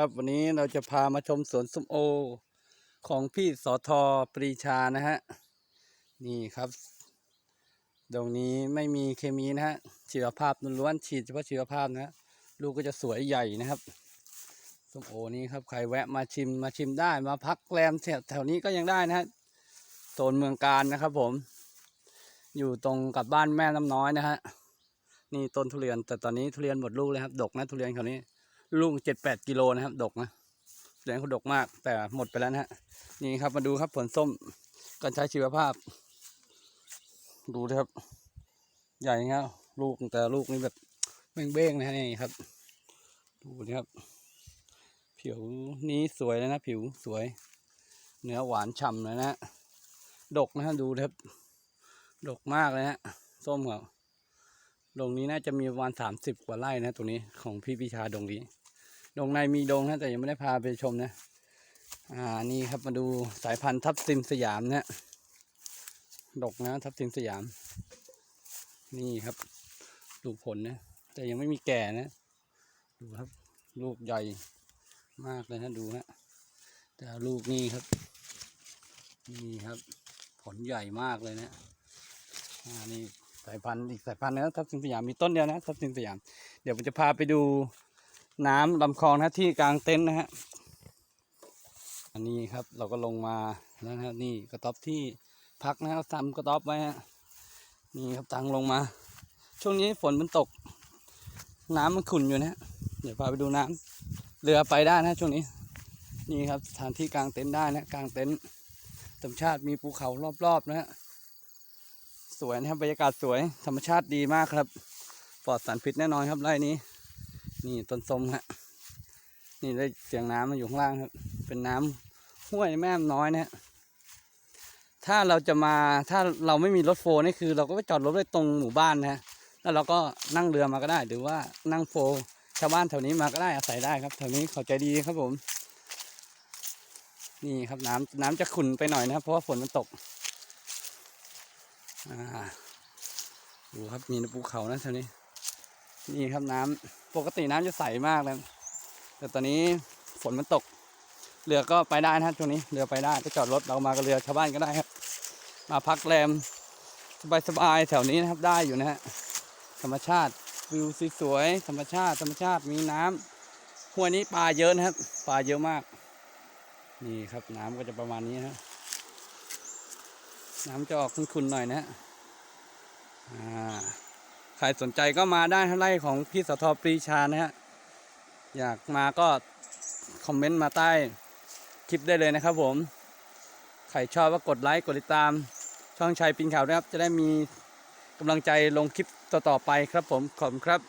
ครับวันนี้เราจะพามาชมสวนส้มโอ ของพี่สอทอปรีชานะฮะ นี่ครับ ตรงนี้ไม่มีเคมีนะฮะชีวภาพล้วนฉีดเฉพาะชีวภาพนะฮะลูกก็จะสวยใหญ่นะครับส้มโอนี้ครับใครแวะมาชิมมาชิมได้มาพักแรมแถวแถวนี้ก็ยังได้นะฮะโซนเมืองการนะครับผม อยู่ตรงกับบ้านแม่น้ำน้อยนะฮะนี่ต้นทุเรียนแต่ตอนนี้ทุเรียนหมดลูกเลยครับ ดกนะทุเรียนเขานี้ ลูกเจ็ดแปดกิโลนะครับ ดกนะแสดงเขาดกมาก แต่หมดไปแล้วนะฮะ นี่ครับมาดูครับผลส้มการใช้ชีวภาพ ดูนะครับ ใหญ่เงี้ยลูกแต่ลูกนี่แบบเบ้งๆนะฮะนี่ครับ ดูนะครับ ผิวนี้สวยเลยนะ ผิวสวย เนื้อหวานฉ่ำเลยนะ ดกนะฮะดูนะครับ ดกมากเลยฮะส้มเขาดงนี้น่าจะมีประมาณสามสิบกว่าไร่นะตรงนี้ของพี่พิชาดงนี้ ดงในมีดงนะแต่ยังไม่ได้พาไปชมนะ อ่านี่ครับมาดูสายพันธุ์ทับทิมสยามนะดกนะทับทิมสยาม นี่ครับลูกผลนะแต่ยังไม่มีแก่นะดูครับ ลูกใหญ่มากเลยนะดูฮะแต่ลูกนี่ครับ นี่ครับ ผลใหญ่มากเลยนะอ่านี่สายพันธุ์อีกสายพันธุ์นะทับทิมสยามมีต้นเดียวนะทับทิมสยาม เดี๋ยวผมจะพาไปดู น้ำลำคลองนะที่กลางเต็นท์นะฮะอันนี้ครับเราก็ลงมาแล้วนะครับนี่กระต๊อบที่พักนะครับทำกระต๊อบไว้ฮะนี่ครับตังลงมา ช่วงนี้ฝนมันตก น้ำมันขุ่นอยู่นะฮะเดี๋ยวพาไปดูน้ำเรือไปได้นะช่วงนี้ นี่ครับสถานที่กลางเต็นท์ได้นะกลางเต็นท์ธรรมชาติมีภูเขารอบๆนะฮะสวยนะครับบรรยากาศสวยธรรมชาติดีมากครับ ปลอดสารพิษแน่นอนครับไร่นี้ นี่ต้นส้มฮะนี่ได้เสียงน้ำมาอยู่ข้างล่างครับ เป็นน้ำห้วยแม่น้ำน้อยนะฮะถ้าเราจะมาถ้าเราไม่มีรถโฟร์นี่คือ เราก็ไปจอดรถไว้ตรงหมู่บ้านนะฮะแล้วเราก็นั่งเรือมาก็ได้ หรือว่านั่งโฟร์ชาวบ้านแถวนี้มาก็ได้อาศัยได้ครับแถวนี้เขาใจดีครับผม นี่ครับน้ำน้ำจะขุ่นไปหน่อยนะครับ เพราะว่าฝนมันตกอ่าดูครับมีภูเขานะแถวนี้ นี่ครับน้ำปกติน้ำจะใสมากเลยแต่ตอนนี้ฝนมันตก เรือก็ไปได้นะช่วงนี้ เรือไปได้ไปจอดรถเรามากับเรือชาวบ้านก็ได้ครับ มาพักแรมสบายๆแถวนี้นะครับได้อยู่นะฮะธรรมชาติวิวสวยๆธรรมชาติธรรมชาติมีน้ำห้วยนี้ปลาเยอะนะครับปลาเยอะมาก นี่ครับน้ำก็จะประมาณนี้นะน้ำจะออกขุ่นๆหน่อยนะฮะอ่า ใครสนใจก็มาได้ทไร่ของพี่สทปรีชานะฮะ อยากมาก็คอมเมนต์มาใต้คลิปได้เลยนะครับผม ใครชอบก็กดไลค์กดติดตาม ช่องชัยปินข่าวนะครับ จะได้มีกำลังใจลงคลิปต่อๆไปครับผม ขอบคุณครับ